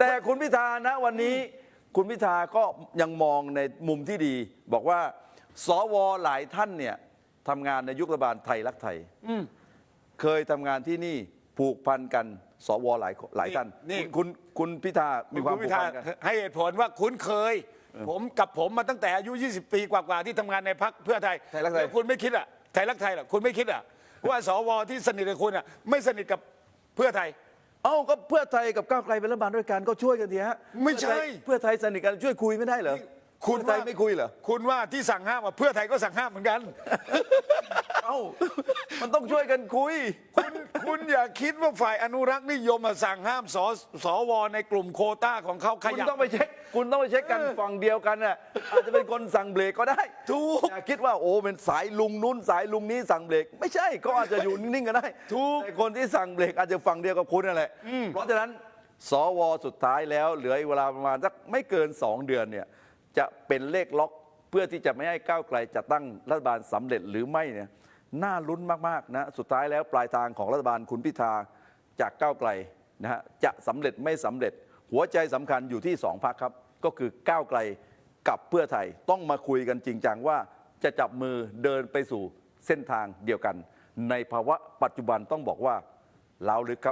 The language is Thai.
แต่คุณพิธานะวันนี้ คุณพิธาก็ยังมองในมุมที่ดี บอกว่าสวหลายท่านเนี่ยทำงานในยุครัฐบาลไทยรักไทยเคยทำงานที่นี่ผูกพันกันสวหลายหลายท่านนี่ คุณคุณคุณพิธามีความณผูพิกธาพันกัน ให้เหตุผลว่าคุ้นเคย ผมกับผมมาตั้งแต่อายุ 20 ปีกว่าๆที่ทำงานในพักเพื่อไทยไทยรักไทย แล้วคุณไม่คิดอะไทยรักไทยเหรอคุณไม่คิดอะว่าสวที่สนิทกับคุณอะไม่สนิทกับเพื่อไทย เอ้าก็เพื่อไทยกับก้าวไกลเป็นรัฐบาลด้วยกันก็ช่วยกันดีฮะไม่ใช่ เพื่อไทยเพื่อไทยสนิทกันช่วยคุยไม่ได้เหรอ คุณเพื่อไทยว่าไม่คุยเหรอ คุณว่าที่สั่งห้ามอะเพื่อไทยก็สั่งห้ามเหมือนกัน เอ้า มันต้องช่วยกันคุย คุณคุณอย่าคิดว่าฝ่ายอนุรักษ์นิยมมาสั่งห้ามสสวในกลุ่มโควต้าของเขาขคุณยับ ต้องไปเช็ค คุณต้องไปเช็คกันฝั่งเดียวกันน่ะ อาจจะเป็นคนสั่งเบรกก็ได้ถูกอย่าคิดว่าโอ้เป็นสายลุงนู้นสายลุงนี้สั่งเบรก ไม่ใช่ก็อาจจะอยู่นิ่งๆก็ได้ถูก แต่คนที่สั่งเบรกอาจจะฝั่งเดียวกับคุณนั่นแหละ เพราะฉะนั้น สวสุดท้ายแล้วเหลืออีกเวลาประมาณสักไม่เกิน 2 เดือนเนี่ย จะเป็นเลขล็อกเพื่อที่จะไม่ให้ก้าวไกลจะตั้งรัฐบาลสำเร็จหรือไม่เนี่ยน่าลุ้นมากๆนะสุดท้ายแล้วปลายทางของรัฐบาลคุณพิธาจากก้าวไกลนะฮะจะสำเร็จไม่สำเร็จ หัวใจสำคัญอยู่ที่สองพรรคครับ ก็คือก้าวไกลกับเพื่อไทยต้องมาคุยกันจริงจังว่าจะจับมือเดินไปสู่เส้นทางเดียวกัน ในภาวะปัจจุบันต้องบอกว่าล้าวลึกครับ